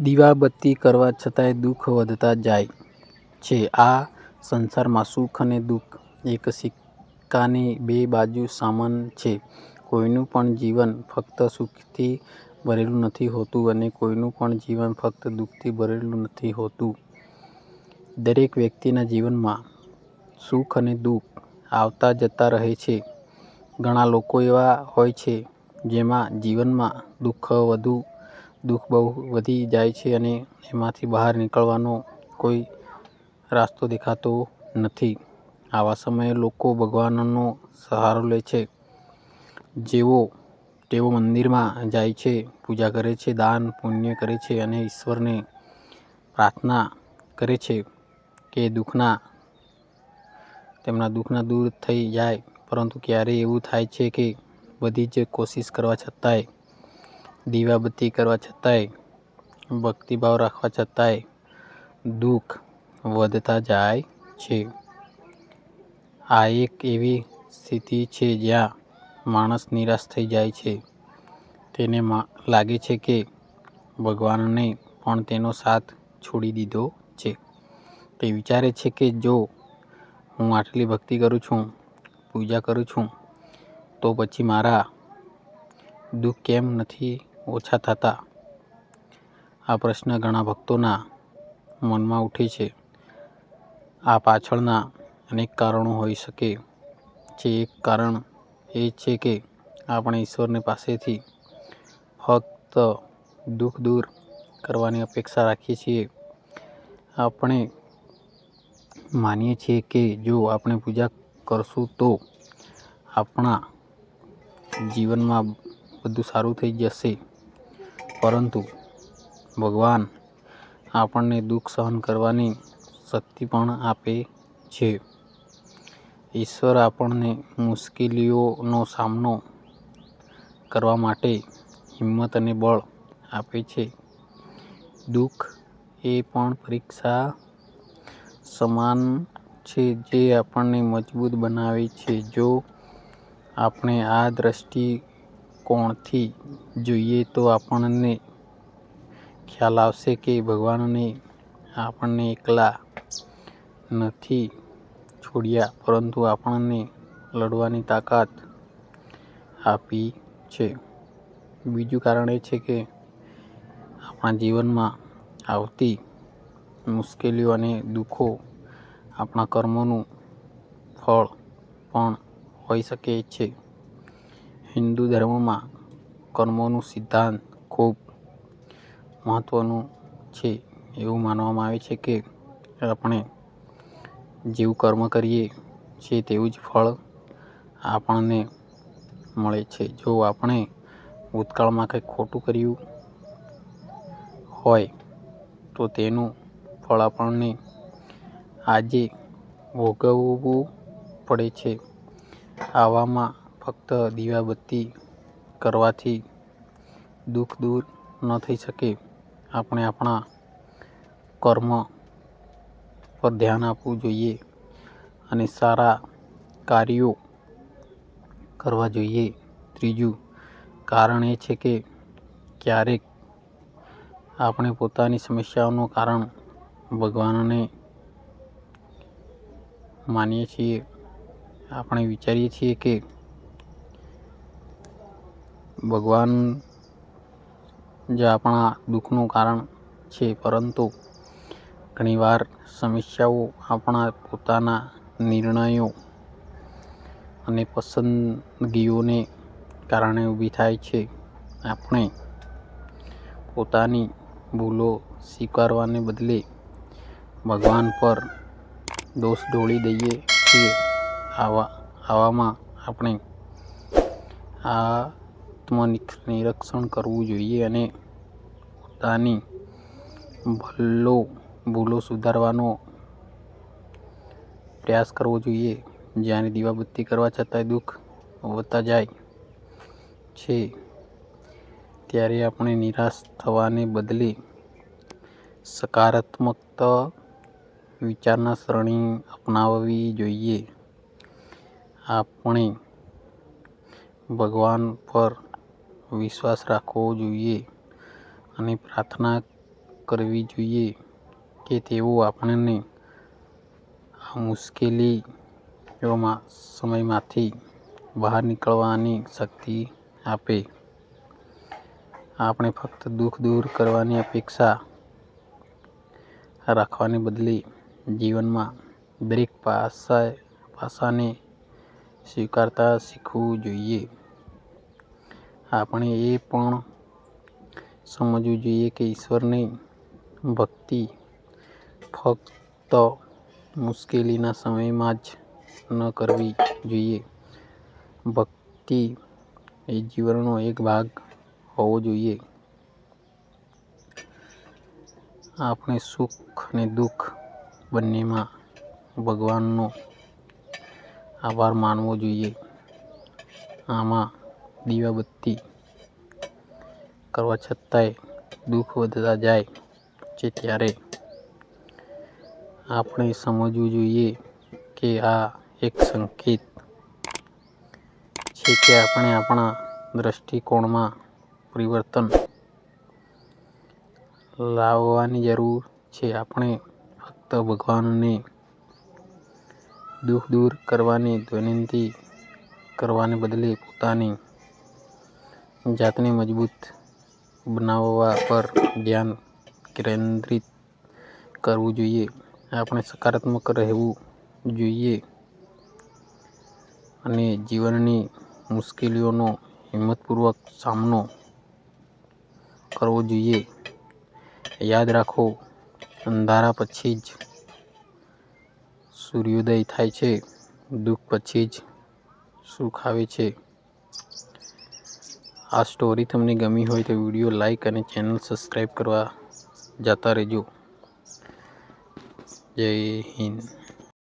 દીવાબત્તી કરવા છતાંય દુઃખ વધતા જાય છે. આ સંસારમાં સુખ અને દુઃખ એક સિક્કાની બે બાજુ સમાન છે. કોઈનું પણ જીવન ફક્ત સુખથી ભરેલું નથી હોતું અને કોઈનું પણ જીવન ફક્ત દુઃખથી ભરેલું નથી હોતું. દરેક વ્યક્તિના જીવનમાં સુખ અને દુઃખ આવતા જતા રહે છે. ઘણા લોકો એવા હોય છે જેમાં જીવનમાં દુઃખ બહુ વધી જાય છે અને એમાંથી બહાર નીકળવાનો કોઈ રસ્તો દેખાતો નથી. આવા સમયે લોકો ભગવાનનો સહારો લે છે. જેઓ તેઓ મંદિરમાં જાય છે, પૂજા કરે છે, દાન પુણ્ય કરે છે અને ઈશ્વરને પ્રાર્થના કરે છે કે દુઃખના તેમના દુઃખના દૂર થઈ જાય. પરંતુ ક્યારેય એવું થાય છે કે બધી જ કોશિશ કરવા છતાંય, દીવાબત્તી કરવા છતાંય, ભક્તિભાવ રાખવા છતાંય દુઃખ વધતા જાય છે. આ એક એવી સ્થિતિ છે જ્યાં માણસ નિરાશ થઈ જાય છે. તેને લાગે છે કે ભગવાનને પણ તેનો સાથ છોડી દીધો છે. તે વિચારે છે કે જો હું આટલી ભક્તિ કરું છું, પૂજા કરું છું તો પછી મારા દુઃખ કેમ નથી ઓછા થતા? આ પ્રશ્ન ઘણા ભક્તોના મનમાં ઉઠે છે. આ પાછળના અનેક કારણો હોઈ શકે છે. એક કારણ એ છે કે આપણે ઈશ્વરને પાસેથી ફક્ત દુઃખ દૂર કરવાની અપેક્ષા રાખીએ છીએ. આપણે માનીએ છીએ કે જો આપણે પૂજા કરશું તો આપણા જીવનમાં બધું સારું થઈ જશે. પરંતુ ભગવાન આપણને દુઃખ સહન કરવાની શક્તિ પણ આપે છે. ઈશ્વર આપણને મુશ્કેલીઓનો સામનો કરવા માટે હિંમત અને બળ આપે છે. દુઃખ એ પણ પરીક્ષા સમાન છે જે આપણને મજબૂત બનાવે છે. જો આપણે આ દ્રષ્ટિકોણથી જોઈએ તો આપણને ખ્યાલ આવશે કે ભગવાનને આપણને એકલા નથી છોડ્યા, પરંતુ આપણને લડવાની તાકાત આપી છે. બીજું કારણ એ છે કે આપણા જીવનમાં આવતી મુશ્કેલીઓ અને દુઃખો આપણા કર્મોનું ફળ પણ હોઈ શકે છે. હિન્દુ ધર્મમાં કર્મોનું સિદ્ધાંત ખૂબ મહત્ત્વનું છે. એવું માનવામાં આવે છે કે આપણે જેવું કર્મ કરીએ છીએ તેવું જ ફળ આપણને મળે છે. જો આપણે ભૂતકાળમાં કંઈક ખોટું કર્યું હોય તો તેનું ફળ આપણને આજે ભોગવવું પડે છે. આવામાં ફક્ત દીવાબત્તી કરવાથી દુઃખ દૂર ન થઈ શકે. આપણે આપણા કર્મ પર ધ્યાન આપવું જોઈએ અને સારા કાર્યો કરવા જોઈએ. ત્રીજું કારણ એ છે કે ક્યારેક આપણે પોતાની સમસ્યાઓનું કારણ ભગવાનને માનીએ છીએ. આપણે વિચારીએ છીએ કે ભગવાન જે આપણા દુઃખનું કારણ છે. પરંતુ ઘણીવાર સમસ્યાઓ આપણા પોતાના નિર્ણયો અને પસંદગીઓને કારણે ઊભી થાય છે. આપણે પોતાની ભૂલો સ્વીકારવાને બદલે ભગવાન પર દોષ ઢોળી દઈએ છીએ. આવામાં આપણે આત્મનિરીક્ષણ કરવું જોઈએ અને પોતાની ભલ્લો ભૂલો સુધારવાનો પ્રયાસ કરવો જોઈએ. જ્યારે દીવાબત્તી કરવા છતાંય દુઃખ વધતા જાય છે, ત્યારે આપણે નિરાશ થવાને બદલે સકારાત્મક વિચારસરણી અપનાવવી જોઈએ. આપણે ભગવાન પર વિશ્વાસ રાખવો જોઈએ અને પ્રાર્થના કરવી જોઈએ કે તેઓ આપણને આ મુશ્કેલીઓમાં સમયમાંથી બહાર નીકળવાની શક્તિ આપે. આપણે ફક્ત દુઃખ દૂર કરવાની અપેક્ષા રાખવાને બદલે જીવનમાં દરેક પાસાને સ્વીકારતા શીખવું જોઈએ. આપણે એ પણ સમજવું જોઈએ કે ઈશ્વરની ભક્તિ ફક્ત મુશ્કેલીના સમયમાં જ ન કરવી જોઈએ. ભક્તિ એ જીવનનો એક ભાગ હોવો જોઈએ. આપણે સુખ અને દુઃખ બંનેમાં ભગવાનનો આભાર માનવો જોઈએ. આમાં દીવાબત્તી કરવા છતાંય દુઃખ વધતા જાય છે ત્યારે આપણે સમજવું જોઈએ કે આ એક સંકેત છે કે આપણે આપણા દૃષ્ટિકોણમાં પરિવર્તન લાવવાની જરૂર છે. આપણે ફક્ત ભગવાનને દુઃખ દૂર કરવાની વિનંતી કરવાને બદલે પોતાની જાતને મજબૂત બનાવવા પર ધ્યાન કેન્દ્રિત કરવું જોઈએ. આપણે સકારાત્મક રહેવું જોઈએ અને જીવનની મુશ્કેલીઓનો હિંમતપૂર્વક સામનો કરવો જોઈએ. યાદ રાખો, અંધારા પછી જ સૂર્યોદય થાય છે. દુઃખ પછી જ સુખ આવે છે. આ સ્ટોરી તમને ગમી હોય તો વીડિયો લાઈક અને ચેનલ સબસ્ક્રાઈબ કરવા જતા રહેજો. જય હિન્દ